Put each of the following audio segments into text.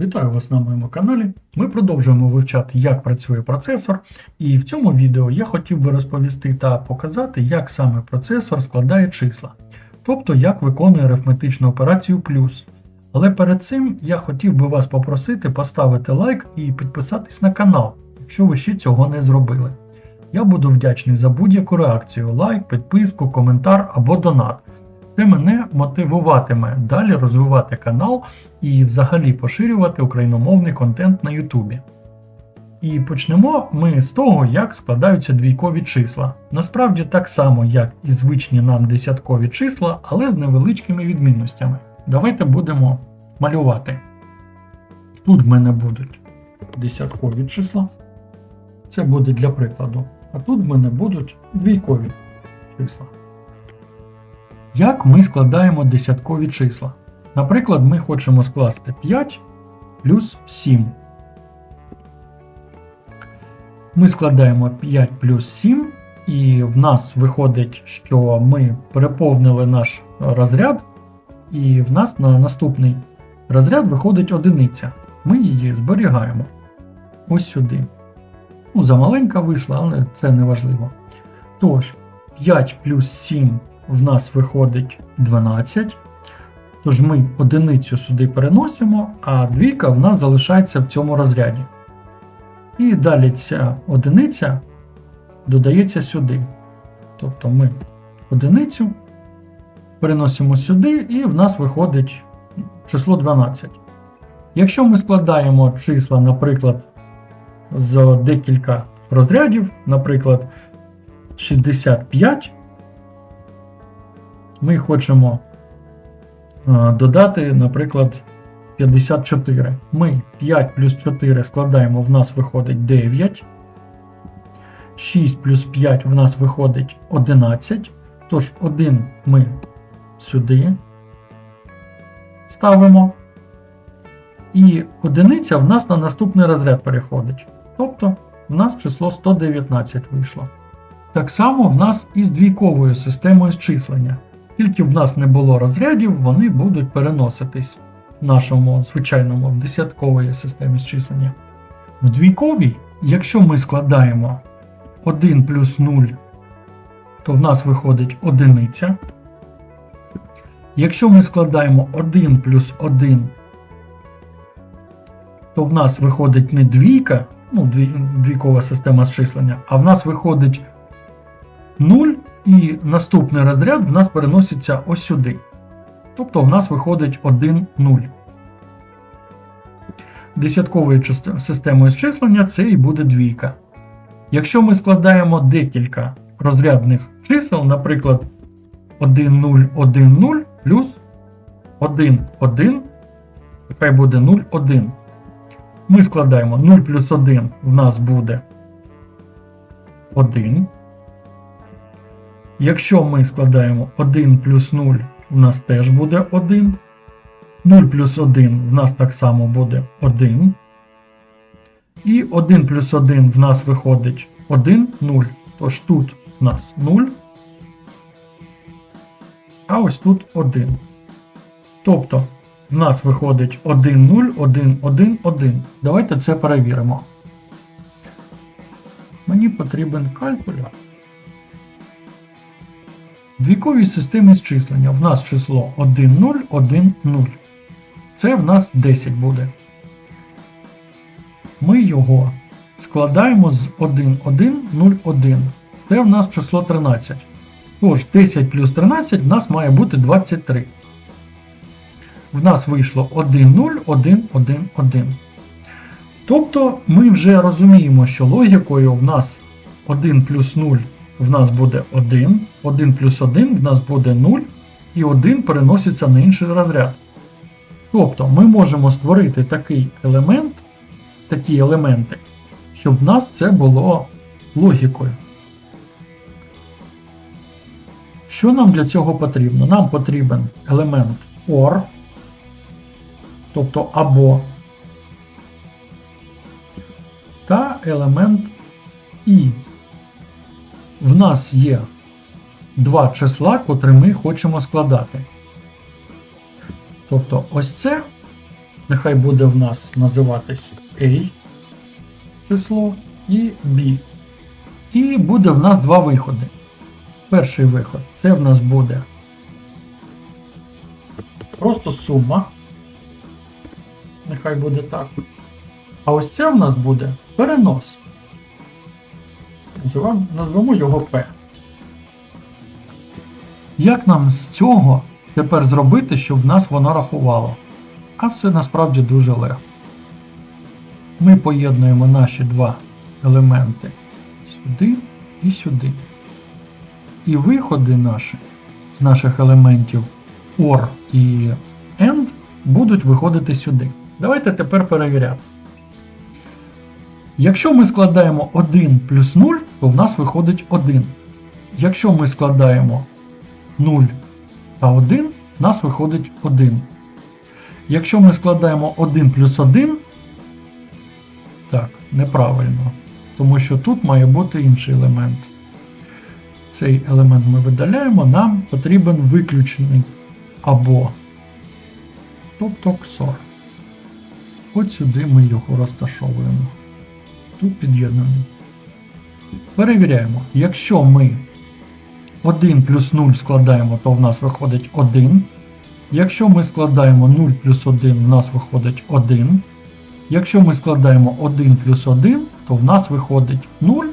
Вітаю вас на моєму каналі. Ми продовжуємо вивчати, як працює процесор, і в цьому відео я хотів би розповісти та показати, як саме процесор складає числа, тобто як виконує арифметичну операцію плюс. Але перед цим я хотів би вас попросити поставити лайк і підписатись на канал, якщо ви ще цього не зробили. Я буду вдячний за будь-яку реакцію, лайк, підписку, коментар або донат. Це мене мотивуватиме далі розвивати канал і взагалі поширювати україномовний контент на Ютубі. І почнемо ми з того, як складаються двійкові числа. Насправді так само, як і звичні нам десяткові числа, але з невеличкими відмінностями. Давайте будемо малювати. Тут в мене будуть десяткові числа. Це буде для прикладу. А тут в мене будуть двійкові числа. Як ми складаємо десяткові числа? Наприклад, ми хочемо скласти 5 плюс 7. Ми складаємо 5 плюс 7, і в нас виходить, що ми переповнили наш розряд, і в нас на наступний розряд виходить одиниця. Ми її зберігаємо ось сюди. Ну, замаленька вийшла, але це не важливо. Тож, 5 плюс 7 в нас виходить 12. Тож ми одиницю сюди переносимо, а двійка в нас залишається в цьому розряді. І далі ця одиниця додається сюди. Тобто ми одиницю переносимо сюди, і в нас виходить число 12. Якщо ми складаємо числа, наприклад, з декілька розрядів, наприклад, 65 ми хочемо е, додати, наприклад, 54. Ми 5 плюс 4 складаємо, в нас виходить 9. 6 плюс 5 в нас виходить 11. Тож 1 ми сюди ставимо. І одиниця в нас на наступний розряд переходить. Тобто в нас число 119 вийшло. Так само в нас і з двійковою системою зчислення. Скільки в нас не було розрядів, вони будуть переноситись в нашому звичайному в десятковій системі зчислення. В двійковій, якщо ми складаємо 1 плюс 0, то в нас виходить одиниця. Якщо ми складаємо 1 плюс 1, то в нас виходить не двійка, ну, двійкова система зчислення, а в нас виходить 0 і наступний розряд в нас переноситься ось сюди. Тобто в нас виходить 1 0. Десятковою системою зчислення це і буде двійка. Якщо ми складаємо декілька розрядних чисел, наприклад, 1 0 1 0 плюс 1 1, хай буде 0 1. Ми складаємо 0 плюс 1 в нас буде 1. Якщо ми складаємо 1 плюс 0, в нас теж буде 1. 0 плюс 1 в нас так само буде 1. І 1 плюс 1 в нас виходить 1, 0. Тож тут в нас 0. А ось тут 1. Тобто в нас виходить 1, 0, 1, 1, 1. Давайте це перевіримо. Мені потрібен калькулятор. В двійковій системі зчислення в нас число 1, 0, 1, 0. Це в нас 10 буде. Ми його складаємо з 1, 1, 0, 1. Це в нас число 13. Тож 10 плюс 13 в нас має бути 23. В нас вийшло 1, 0, 1, 1, 1. Тобто ми вже розуміємо, що логікою в нас 1 плюс 0 в нас буде 1, 1 плюс 1 в нас буде 0, і 1 переноситься на інший розряд. Тобто ми можемо створити такий елемент, такі елементи, щоб в нас це було логікою. Що нам для цього потрібно? Нам потрібен елемент OR, тобто або, та елемент І в нас є два числа, котрі ми хочемо складати. Тобто ось це нехай буде в нас називатись A число і B. І буде в нас два виходи. Перший виход це в нас буде просто сума. Нехай буде так. А ось це в нас буде перенос. Називаємо- Назвемо його P. Як нам з цього тепер зробити, щоб в нас воно рахувало? А все насправді дуже легко. Ми поєднуємо наші два елементи сюди і сюди. І виходи наші з наших елементів OR і AND будуть виходити сюди. Давайте тепер перевіряти. Якщо ми складаємо 1 плюс 0, то в нас виходить 1. Якщо ми складаємо 0 та 1, в нас виходить 1. Якщо ми складаємо 1 плюс 1, так, неправильно. Тому що тут має бути інший елемент. Цей елемент ми видаляємо, нам потрібен виключений або. Тобто XOR. От сюди ми його розташовуємо. Тут під'єднуємо. Перевіряємо. Якщо ми 1 плюс 0 складаємо, то в нас виходить 1. Якщо ми складаємо 0 плюс 1, в нас виходить 1. Якщо ми складаємо 1 плюс 1, то в нас виходить 0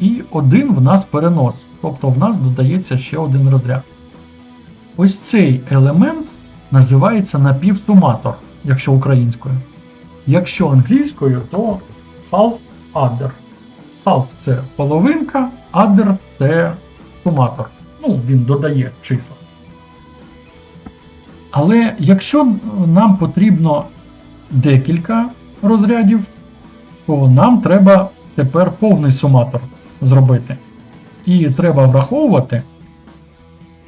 і 1 в нас перенос. Тобто в нас додається ще один розряд. Ось цей елемент називається напівсуматор, якщо українською. Якщо англійською, то half adder. Half це половинка, adder це суматор. Ну, він додає числа. Але якщо нам потрібно декілька розрядів, то нам треба тепер повний суматор зробити. І треба враховувати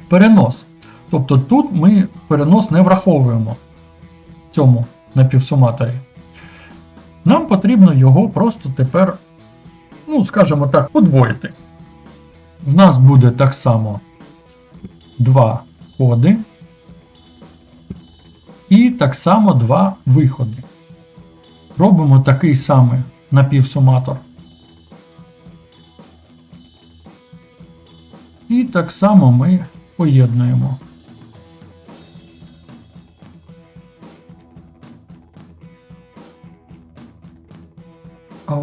перенос. Тобто тут ми перенос не враховуємо в цьому напівсуматорі. Нам потрібно його просто тепер, ну, скажімо так, подвоїти. В нас буде так само два входи і так само два виходи. Робимо такий самий напівсуматор. І так само ми поєднуємо.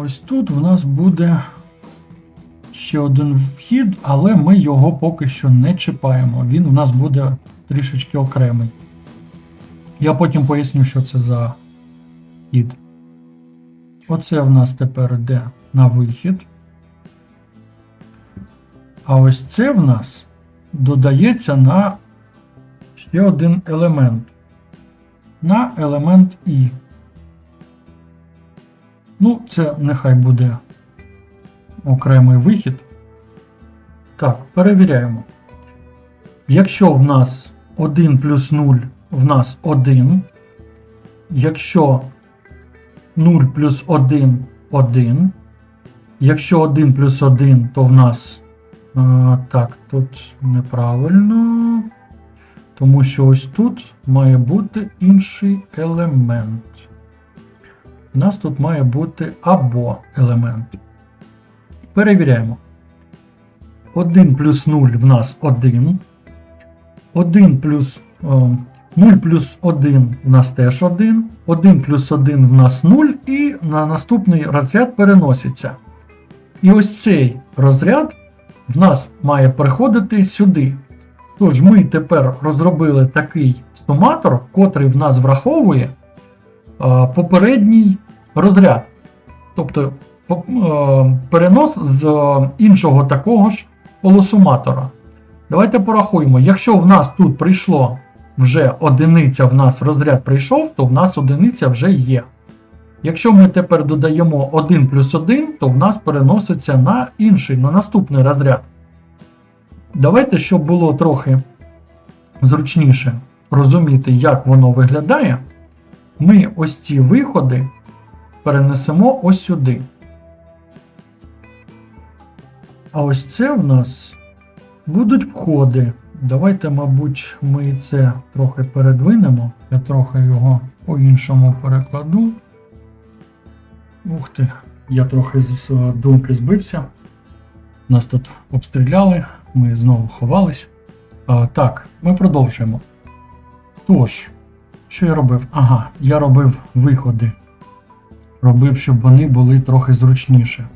Ось тут в нас буде ще один вхід, але ми його поки що не чіпаємо. Він у нас буде трішечки окремий. Я потім поясню, що це за вхід. Оце в нас тепер йде на вихід. А ось це в нас додається на ще один елемент. На елемент І. Ну, це нехай буде окремий вихід. Так, перевіряємо. Якщо в нас 1 плюс 0 в нас 1. Якщо 0 плюс 1 1. Якщо 1 плюс 1, то в нас. А, так, тут неправильно. Тому що ось тут має бути інший елемент. У нас тут має бути або елемент. Перевіряємо. 1 плюс 0 в нас 1. 1 плюс 0 плюс 1 в нас теж 1. 1 плюс 1 в нас 0, і на наступний розряд переноситься. І ось цей розряд в нас має переходити сюди. Тож ми тепер розробили такий суматор, котрий в нас враховує попередній розряд. Тобто е, перенос з іншого такого ж полусуматора. Давайте порахуємо. Якщо в нас тут прийшло вже одиниця, в нас розряд прийшов, то в нас одиниця вже є. Якщо ми тепер додаємо 1 плюс 1, то в нас переноситься на інший, на наступний розряд. Давайте, щоб було трохи зручніше розуміти, як воно виглядає, ми ось ці виходи перенесемо ось сюди. А ось це в нас будуть входи. Давайте, мабуть, ми це трохи передвинемо. Я трохи його по-іншому перекладу. Ух ти, я трохи з думки збився. Нас тут обстріляли, ми знову ховались. А, так, ми продовжуємо. Тож, що я робив? Ага, я робив виходи. Робив, щоб вони були трохи зручніше.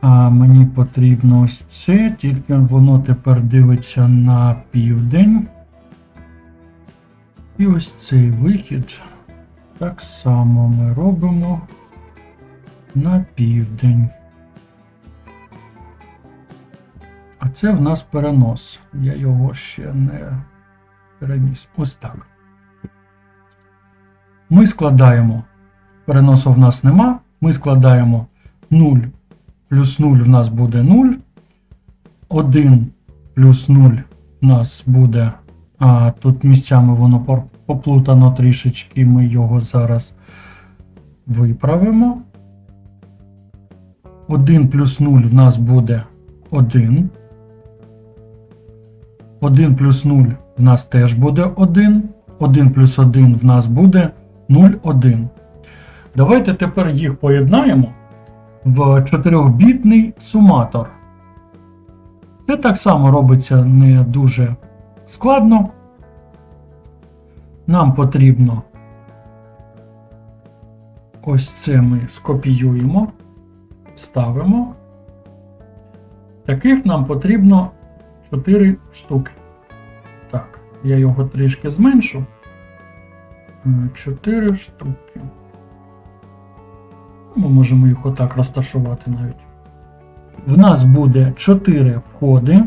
А мені потрібно ось це, тільки воно тепер дивиться на південь. І ось цей вихід так само ми робимо на південь. А це в нас перенос. Я його ще не переніс. Ось так. Ми складаємо. Переносу в нас нема. Ми складаємо 0 плюс 0 в нас буде 0. 1 плюс 0 в нас буде. А тут місцями воно поплутано трішечки. Ми його зараз виправимо. 1 плюс 0 в нас буде 1. 1 плюс 0 в нас теж буде 1. 1 плюс 1 в нас буде 0, 1. Давайте тепер їх поєднаємо в 4-бітний суматор. Це так само робиться не дуже складно. Нам потрібно ось це ми скопіюємо, ставимо. Таких нам потрібно 4 штуки. Так, я його трішки зменшу. 4 штуки. Ми можемо їх отак розташувати навіть. В нас буде 4 входи.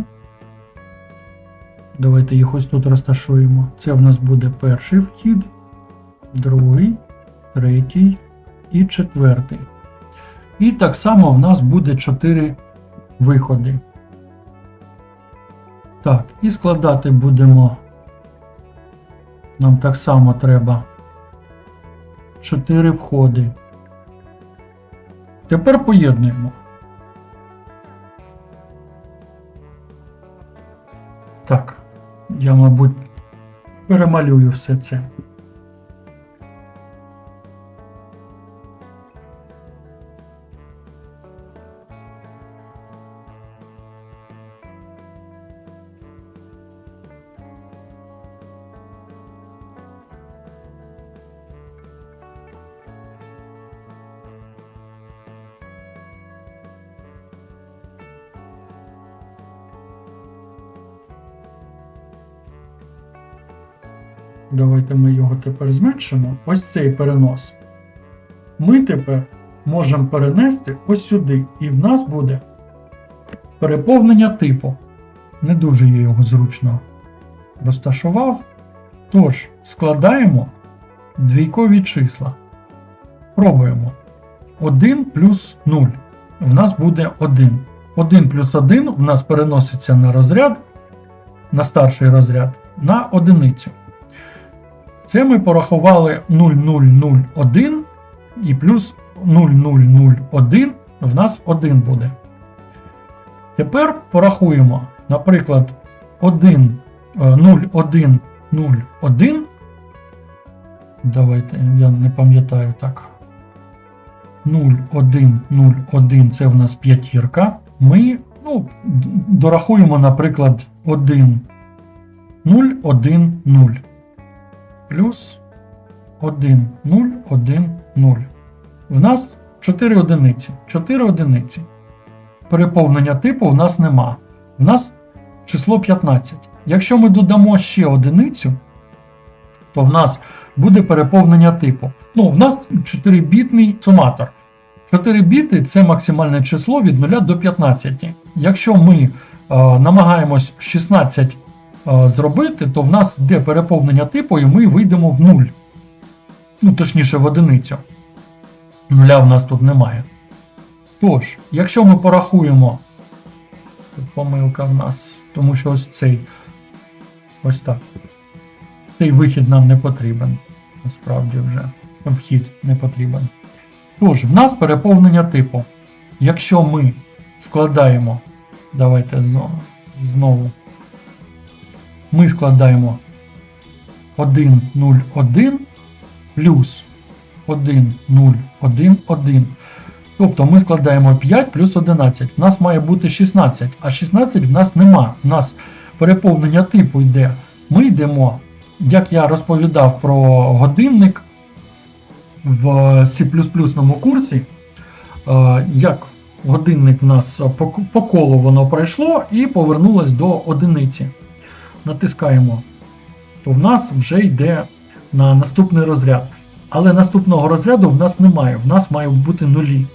Давайте їх ось тут розташуємо. Це в нас буде перший вхід, другий, третій і четвертий. І так само в нас буде 4 виходи. Так, і складати будемо. Нам так само треба 4 входи. Тепер поєднуємо. Так, я, мабуть, перемалюю все це. Давайте ми його тепер зменшимо. Ось цей перенос. Ми тепер можемо перенести ось сюди, і в нас буде переповнення типу. Не дуже я його зручно розташував. Тож, складаємо двійкові числа. Пробуємо. 1 плюс 0. В нас буде 1. 1 плюс 1 в нас переноситься на розряд, на старший розряд, на одиницю. Це ми порахували 0001 і плюс 0001 в нас 1 буде. Тепер порахуємо, наприклад, 1, е, 0101. Давайте, я не пам'ятаю так. 0101 це в нас п'ятірка. Ми ну, дорахуємо, наприклад, 1 0, 1, 0 плюс 1, 0, 1, 0. В нас 4 одиниці. 4 одиниці. Переповнення типу в нас нема. В нас число 15. Якщо ми додамо ще одиницю, то в нас буде переповнення типу. Ну, в нас 4-бітний суматор. 4 біти це максимальне число від 0 до 15. Якщо ми е, намагаємось 16 е, зробити, то в нас йде переповнення типу, і ми вийдемо в 0. Ну, точніше, в одиницю. Нуля в нас тут немає. Тож, якщо ми порахуємо, тут помилка в нас, тому що ось цей ось так. Цей вихід нам не потрібен. Насправді вже вхід не потрібен. Тож, в нас переповнення типу. Якщо ми складаємо, давайте знову ми складаємо 1, 0, 1 плюс 1, 0, 1, 1. Тобто ми складаємо 5 плюс 11. У нас має бути 16, а 16 в нас нема. У нас переповнення типу йде. Ми йдемо, як я розповідав про годинник в C курсі, е, як годинник в нас по колу воно пройшло і повернулось до одиниці. Натискаємо, то в нас вже йде на наступний розряд. Але наступного розряду в нас немає, в нас має бути нулі.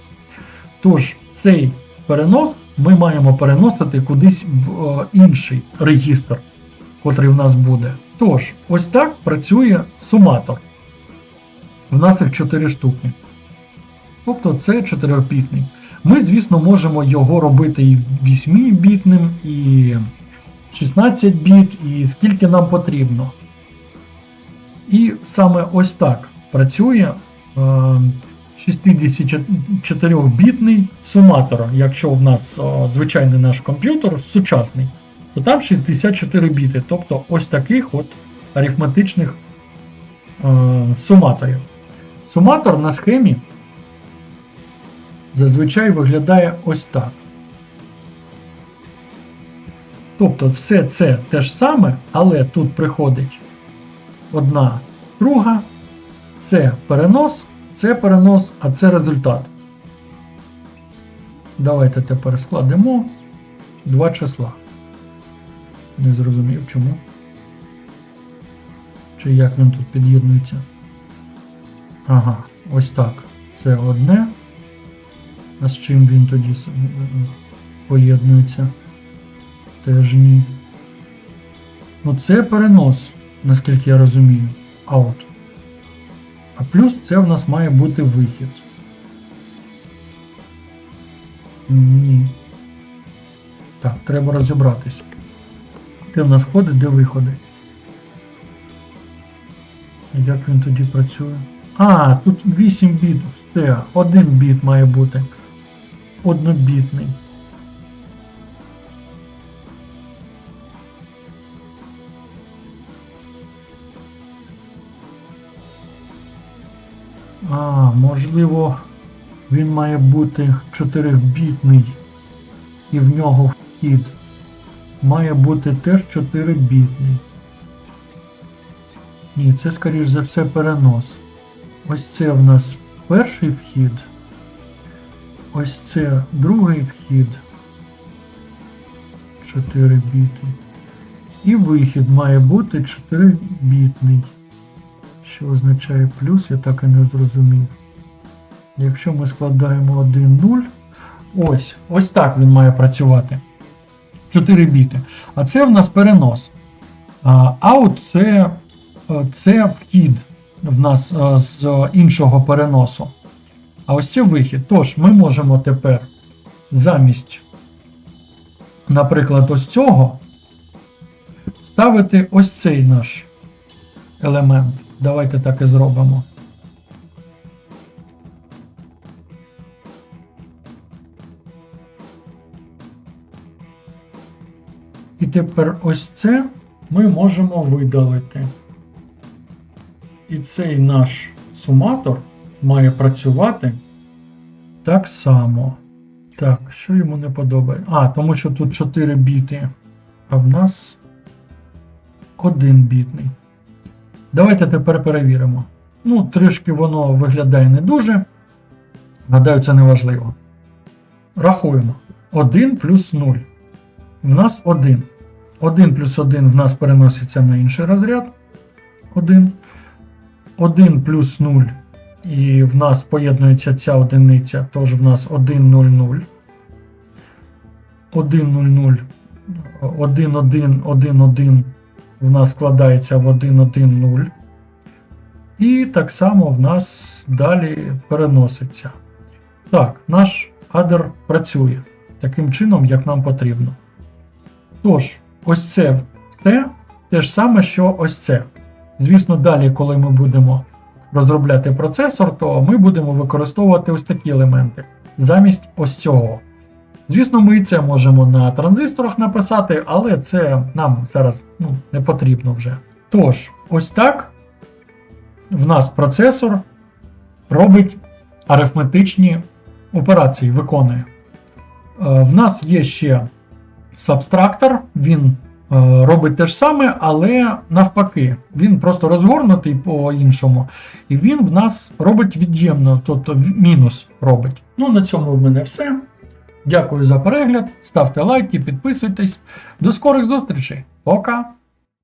Тож цей перенос ми маємо переносити кудись в е, інший регістр, котрий в нас буде. Тож, ось так працює суматор. В нас їх 4 штуки. Тобто це 4-бітний. Ми, звісно, можемо його робити і 8-бітним, і 16 біт, і скільки нам потрібно. І саме ось так працює е, 64-бітний суматор. Якщо в нас е, звичайний наш комп'ютер сучасний, то там 64 біти. Тобто ось таких от арифметичних е, суматорів. Суматор на схемі зазвичай виглядає ось так. Тобто все це те ж саме, але тут приходить одна друга, це перенос, це перенос, а це результат. Давайте тепер складемо два числа. Не зрозумів чому. Чи як він тут під'єднується? Ага, ось так. Це одне. А з чим він тоді поєднується? Теж ні. Ну це перенос, наскільки я розумію. Out. А плюс це в нас має бути вихід. Ні. Так, треба розібратись. Де в нас входить, де виходить. Як він тоді працює? А, тут 8 біт. Все, один біт має бути. Однобітний. Можливо, він має бути 4-бітний. І в нього вхід має бути теж 4-бітний. Ні, це скоріш за все перенос. Ось це в нас перший вхід. Ось це другий вхід. 4 біти. І вихід має бути 4 бітний. Що означає плюс, я так і не зрозумів. Якщо ми складаємо 1 0, ось, ось так він має працювати. 4 біти. А це в нас перенос. Out це, е, це вхід в нас е, з іншого переносу. А ось це вихід. Тож ми можемо тепер замість, наприклад, ось цього ставити ось цей наш елемент. Давайте так і зробимо. І тепер ось це ми можемо видалити. І цей наш суматор має працювати так само. Так, що йому не подобає? А, тому що тут 4 біти, а в нас один бітний. Давайте тепер перевіримо. Ну, трішки воно виглядає не дуже. Гадаю, це не важливо. Рахуємо. 1 плюс 0. В нас 1. 1 плюс 1 в нас переноситься на інший розряд. 1. 1 плюс 0. І в нас поєднується ця одиниця, тож в нас 1, 0, 0. 1, 0, 0. 1, 1, 1, 1 в нас складається в 1, 1, 0. І так само в нас далі переноситься. Так, наш адер працює таким чином, як нам потрібно. Тож, ось це все те ж саме, що ось це. Звісно, далі, коли ми будемо розробляти процесор, то ми будемо використовувати ось такі елементи замість ось цього. Звісно, ми і це можемо на транзисторах написати, але це нам зараз ну, не потрібно вже. Тож, ось так в нас процесор робить арифметичні операції, виконує. Е, В нас є ще сабстрактор, він е, робить те ж саме, але навпаки, він просто розгорнутий по-іншому, і він в нас робить від'ємно, тобто мінус робить. Ну, на цьому в мене все. Дякую за перегляд, ставте лайки, підписуйтесь. До скорих зустрічей. Пока!